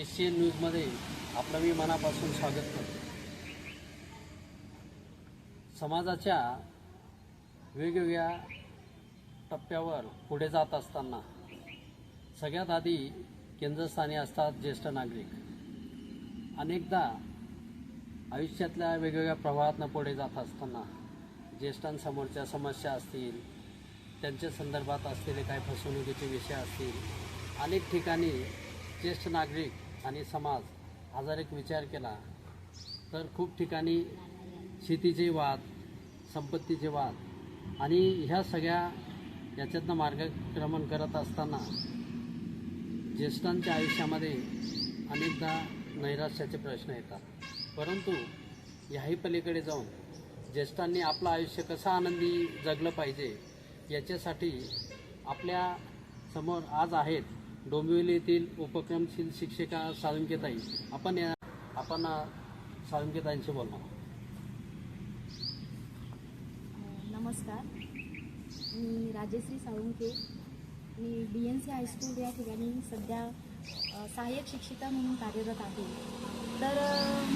Asian न्यूजमध्ये आपलं मी मनापासून स्वागत करतो. समाजाच्या वेगवेगळ्या टप्प्यावर पुढे जात असताना सगळ्यात आधी केंद्रस्थानी असतात ज्येष्ठ नागरिक. अनेकदा आयुष्यातल्या वेगवेगळ्या प्रवाहातनं पुढे जात असताना ज्येष्ठांसमोरच्या समस्या असतील त्यांच्या संदर्भात असलेले काही फसवणुकीचे विषय असतील अनेक ठिकाणी ज्येष्ठ नागरिक आणि समाज आजार एक विचार केला तर खूप ठिकाणी शेतीचे वाद संपत्तीचे वाद आणि ह्या सगळ्या याच्यातनं मार्गक्रमण करत असताना ज्येष्ठांच्या आयुष्यामध्ये अनेकदा नैराश्याचे प्रश्न येतात. परंतु याही पलीकडे जाऊन ज्येष्ठांनी आपलं आयुष्य कसं आनंदी जगलं पाहिजे याच्यासाठी आपल्यासमोर आज आहेत डोंबिवली येथील उपक्रमशील शिक्षिका साळुंकेताई आपण या आपण साळुंकेताईंशी बोलणार नमस्कार. मी राजेश्री साळुंके. मी D N C high school या ठिकाणी सध्या सहाय्यक शिक्षिका म्हणून कार्यरत आहे. तर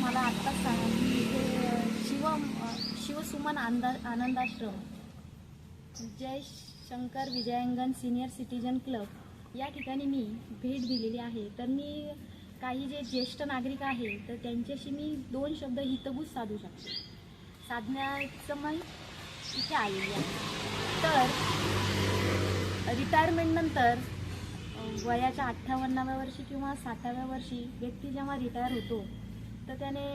मला आत्ताच सांगा की इथे शिव शिवसुमन आंदा Anandashram Jai Shankar Vijayangan senior citizen club या ठिकाणी मी भेट दिलेली आहे. तर मी काही जे ज्येष्ठ नागरिक आहे तर त्यांच्याशी मी दोन शब्द हितगुज साधू शकते. साधण्याचं मग इथे आलेली आहे. तर रिटायरमेंटनंतर वयाच्या अठ्ठावन्नाव्या वर्षी किंवा साठाव्या वर्षी व्यक्ती जेव्हा रिटायर होतो तर त्याने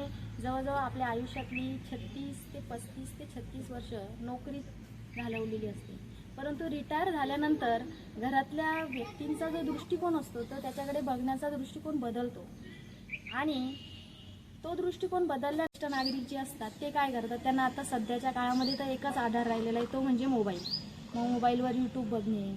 जवळजवळ आपल्या आयुष्यातली छत्तीस ते पस्तीस ते छत्तीस वर्ष नोकरीत घालवलेली असते. परंतु रिटायर झाल्यानंतर घरातल्या व्यक्तींचा जो दृष्टिकोन असतो तर त्याच्याकडे बघण्याचा दृष्टिकोन बदलतो. आणि तो दृष्टिकोन बदलल्या ज्येष्ठ नागरिक जे असतात ते काय करतात? त्यांना आता सध्याच्या काळामध्ये तर एकच आधार राहिलेला आहे तो म्हणजे मोबाईल. मग मोबाईलवर यूट्यूब बघणे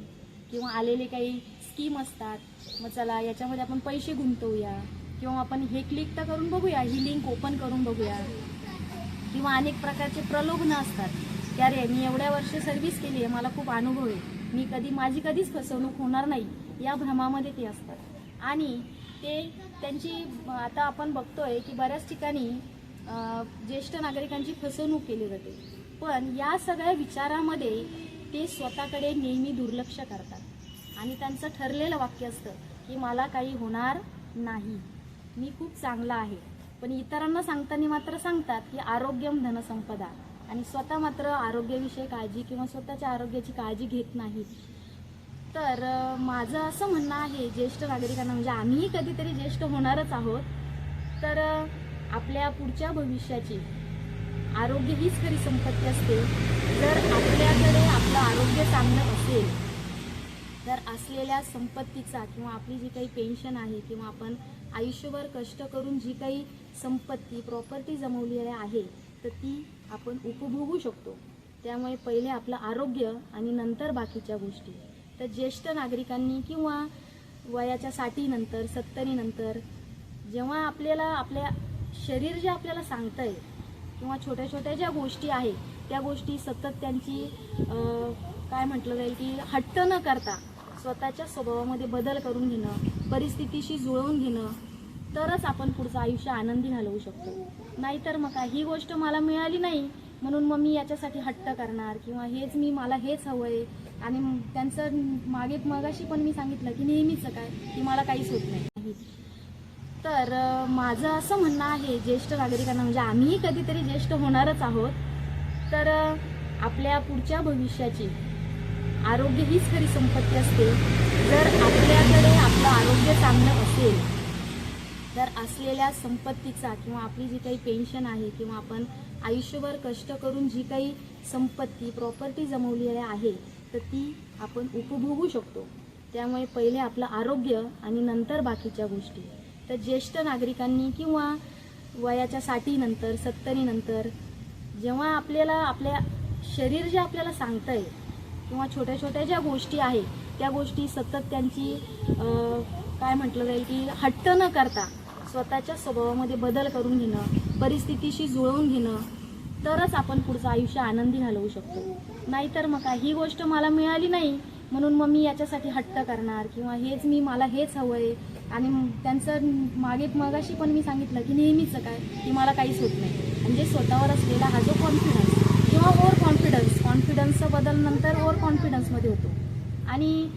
किंवा आलेले काही स्कीम असतात मग चला याच्यामध्ये आपण पैसे गुंतवूया किंवा आपण हे क्लिक तर करून बघूया ही लिंक ओपन करून बघूया किंवा अनेक प्रकारचे प्रलोभनं असतात. की अरे मी एवढ्या वर्ष सर्व्हिस केली आहे मला खूप अनुभव आहे. मी कधी माझी कधीच फसवणूक होणार नाही. या भ्रमामध्ये ते असतात. आणि ते त्यांची आता आपण बघतोय की बऱ्याच ठिकाणी ज्येष्ठ नागरिकांची फसवणूक केली जाते. पण या सगळ्या विचारामध्ये ते स्वतःकडे नेहमी दुर्लक्ष करतात. आणि त्यांचं ठरलेलं वाक्य असतं की मला काही होणार नाही. मी खूप चांगला आहे. पण इतरांना सांगताना मात्र सांगतात की आरोग्यम धनसंपदा. आणि स्वतः मात्र आरोग्याविषयी काळजी किंवा स्वतःच्या आरोग्याची काळजी घेत नाहीत तर माझं असं म्हणणं आहे ज्येष्ठ नागरिकांना म्हणजे आम्हीही कधीतरी ज्येष्ठ होणारच आहोत. तर आपल्या पुढच्या भविष्याची आरोग्य हीच खरी संपत्ती असते. जर आपल्याकडे आपलं आरोग्य चांगलं असेल तर असलेल्या संपत्तीचा किंवा आपली जी काही पेन्शन आहे किंवा आपण आयुष्यभर कष्ट करून जी काही संपत्ती प्रॉपर्टी जमवलेली आहे तर ती आपण उपभोगू शकतो. त्यामुळे पहिले आपलं आरोग्य आणि नंतर बाकीच्या गोष्टी. तर ज्येष्ठ नागरिकांनी किंवा वयाच्या साठीनंतर सत्तरीनंतर जेव्हा आपल्याला आपल्या शरीर जे आपल्याला सांगतंय किंवा छोट्या छोट्या ज्या गोष्टी आहेत त्या गोष्टी सतत त्यांची काय म्हटलं जाईल की हट्ट न करता स्वतःच्या स्वभावामध्ये बदल करून घेणं परिस्थितीशी जुळवून घेणं तरच आपण पुढचं आयुष्य आनंदी घालवू शकतो. नाहीतर मग काय? ही गोष्ट मला मिळाली नाही म्हणून मग मी याच्यासाठी हट्ट करणार किंवा हेच मी मला हेच हवं आहे. आणि त्यांचं मागे मगाशी पण मी सांगितलं की नेहमीचं काय? की मला काहीच होत नाही. तर माझं असं म्हणणं आहे ज्येष्ठ नागरिकांना म्हणजे आम्हीही कधीतरी ज्येष्ठ होणारच आहोत. तर आपल्या पुढच्या भविष्याची आरोग्य हीच खरी संपत्ती असते. जर आपल्याकडे आपलं आरोग्य चांगलं असेल तर असलेल्या संपत्तीचा किंवा आपली जी काही पेन्शन आहे किंवा आपण आयुष्यभर कष्ट करून जी काही संपत्ती प्रॉपर्टी जमवलेली आहे तर ती आपण उपभोगू शकतो. त्यामुळे पहिले आपलं आरोग्य आणि नंतर बाकीच्या गोष्टी. तर ज्येष्ठ नागरिकांनी किंवा वयाच्या साठीनंतर सत्तरीनंतर जेव्हा आपल्याला आपल्या शरीर जे आपल्याला सांगतं आहे किंवा छोट्या छोट्या ज्या गोष्टी आहेत त्या गोष्टी सतत त्यांची काय म्हटलं जाईल की हट्ट न करता स्वतःच्या स्वभावामध्ये बदल करून घेणं परिस्थितीशी जुळवून घेणं तरच आपण पुढचं आयुष्य आनंदी घालवू शकतो. नाहीतर मग काय? ही गोष्ट मला मिळाली नाही म्हणून मग मी याच्यासाठी हट्ट करणार किंवा हेच मी मला हेच हवं आहे. आणि त्यांचं मागे मगाशी पण मी सांगितलं की नेहमीचं काय? की मला काहीच होत नाही. म्हणजे स्वतःवर असलेला हा जो कॉन्फिडन्स किंवा ओव्हर कॉन्फिडन्स कॉन्फिडन्सचा बदल नंतर ओव्हर कॉन्फिडन्समध्ये होतो. आणि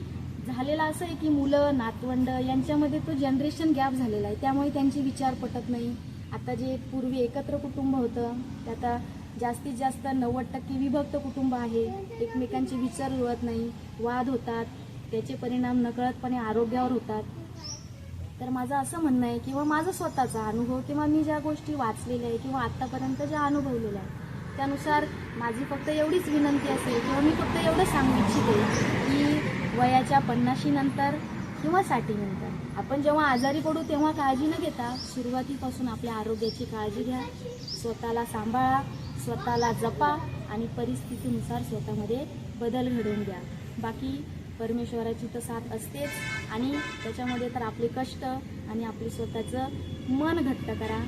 झालेलं असं आहे की मुलं नातवंड यांच्यामध्ये तो जनरेशन गॅप झालेला आहे. त्यामुळे त्यांचे विचार पटत नाही. आता जे पूर्वी एकत्र कुटुंब होतं ते आता जास्तीत जास्त नव्वद टक्के विभक्त कुटुंब आहे. एकमेकांचे विचार जुळत नाही. वाद होतात. त्याचे परिणाम नकळतपणे आरोग्यावर होतात. तर माझं असं म्हणणं आहे किंवा माझा स्वतःचा अनुभव किंवा मी ज्या गोष्टी वाचलेल्या आहे किंवा आत्तापर्यंत ज्या अनुभवलेल्या आहे त्यानुसार माझी फक्त एवढीच विनंती असेल किंवा मी फक्त एवढं सांगू इच्छिते की वयाच्या पन्नाशीनंतर किंवा साठीनंतर. आपण जेव्हा आजारी पडू तेव्हा काळजी न घेता सुरुवातीपासून आपल्या आरोग्याची काळजी घ्या. स्वतःला सांभाळा स्वतःला जपा आणि परिस्थितीनुसार स्वतःमध्ये बदल घडवून द्या बाकी परमेश्वराची तर साथ असतेच आणि त्याच्यामध्ये तर आपले कष्ट आणि आपले स्वतःचं मन घट्ट करा.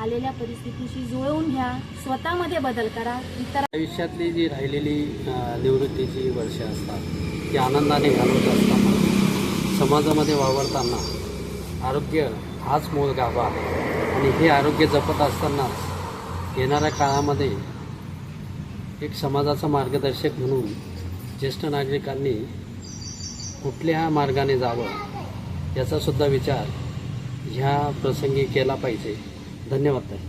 आलेल्या परिस्थितीशी जुळवून घ्या. स्वतःमध्ये बदल करा. इतर आयुष्यातली जी राहिलेली निवृत्तीची वर्ष असतात ती आनंदाने घालवत असताना समाजामध्ये वावरताना आरोग्य हाच मूळ गाभा आहे. आणि हे आरोग्य जपत असतानाच येणाऱ्या काळामध्ये एक समाजाचा मार्गदर्शक म्हणून ज्येष्ठ नागरिकांनी कुठल्या मार्गाने जावं याचासुद्धा विचार ह्या प्रसंगी केला पाहिजे. धन्यवाद ताई.